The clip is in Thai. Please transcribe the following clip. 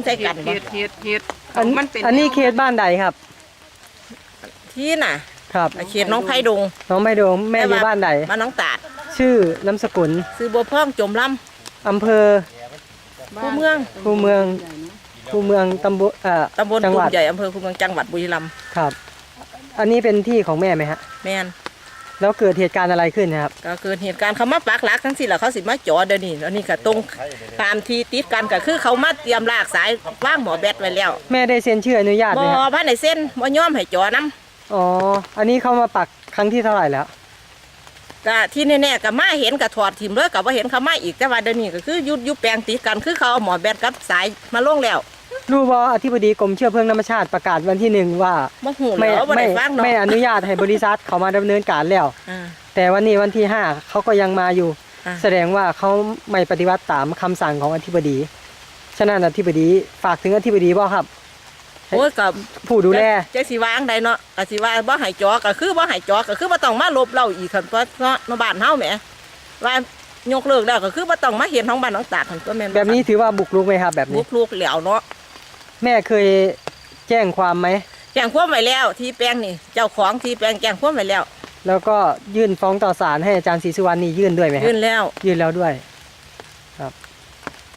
งใส่กันบ่เฮ็ดเฮ็ดเฮ็ดอันมันเป็นอันนี้เขตบ้านใดครับ ที่น่ะครับ เขตน้องไผ่ดงน้องไม่ดงแม่อยู่บ้านใดบ้านน้องตาดชื่อนามสกุลซื้อบัวพ่องจมลอำเภอำผู้เมืองคูเมืองคูเมืองตำบลเอ่อตำบลจังตุหวัมดใหญ่อำเภอคูเมืองจังหวัดบุรีรัมย์ครับ อันนี้เป็นที่ของแม่ไหมฮะ แม่น แล้วเกิดเหตุการณ์อะไรขึ้นครับ ก็เกิดเหตุการณ์เขามาปักหลักทั้งสิ้นแล้วเขาสิมาจอเดี๋ยวนี้แล้วนี่ก็ตรงตามที่ติดกันก็คือเขามาเตรียมลากสายว่างหมอแบตไว้แล้วแม่ได้เซ็นชื่ออนุญาตไหบ่มครับพันในเส้นบ่ยอมให้จอนํอ๋ออันนี้เขามาปักครั้งที่เท่าไหร่แล้วก็ที่แน่ๆก็มาเห็นก็ถอดถิ่มเลยก็บ่เห็นเขามาอีกแต่ว่าเดี๋ยวนี้ก็คือยุดยุบแปลงติดกันคือเขาเอาหมอแบตกับสายมาลงแล้ว รู้ว่าอธิบดีกรมเชื้อเพลิงธรรมชาติประกาศวันที่หนึ่งว่าบ่ฮู้ไม่แล้วบ่ไม่ได้ฟังเนาะไม่อนุญาตให้บริษัทเขามาดำเนินการแล้ว อ่า แต่วันนี้วันที่ห้าเขาก็ยังมาอยู่ อ่าแสดงว่าเขาไม่ปฏิบัติตามคำสั่งของอธิบดี ฉะนั้นอธิบดีฝากถึงอธิบดีบ่ครับ โอ้ยก็ผู้ดูแลจักสิวางใดเนาะก็สิว่าบ่ให้จอก็คือบ่ให้จอก็คือบ่ต้องมาลบเราอีกคั่นเพราะเนาะในบ้านเฮาแหมว่ายกเลิกแล้วก็คือบ่ต้องมาเห็นของบ้านของตาดคั่นตัวแม่นแบบนี้ถือว่าบุกรุกไหมครับ แบบบุนี้ กลูกแล้วเนาะ แม่เคยแจ้งความไหม แจ้งความไว้แล้วที่แปลงนี่ เจ้าของที่แปลงแจ้งความไว้แล้ว แล้วก็ยื่นฟ้องต่อศาลให้อาจารย์ศรีสุวรรณนี่ยื่นด้วยไหมครัยื่บนแล้ว ยื่นแล้วด้วย ครับ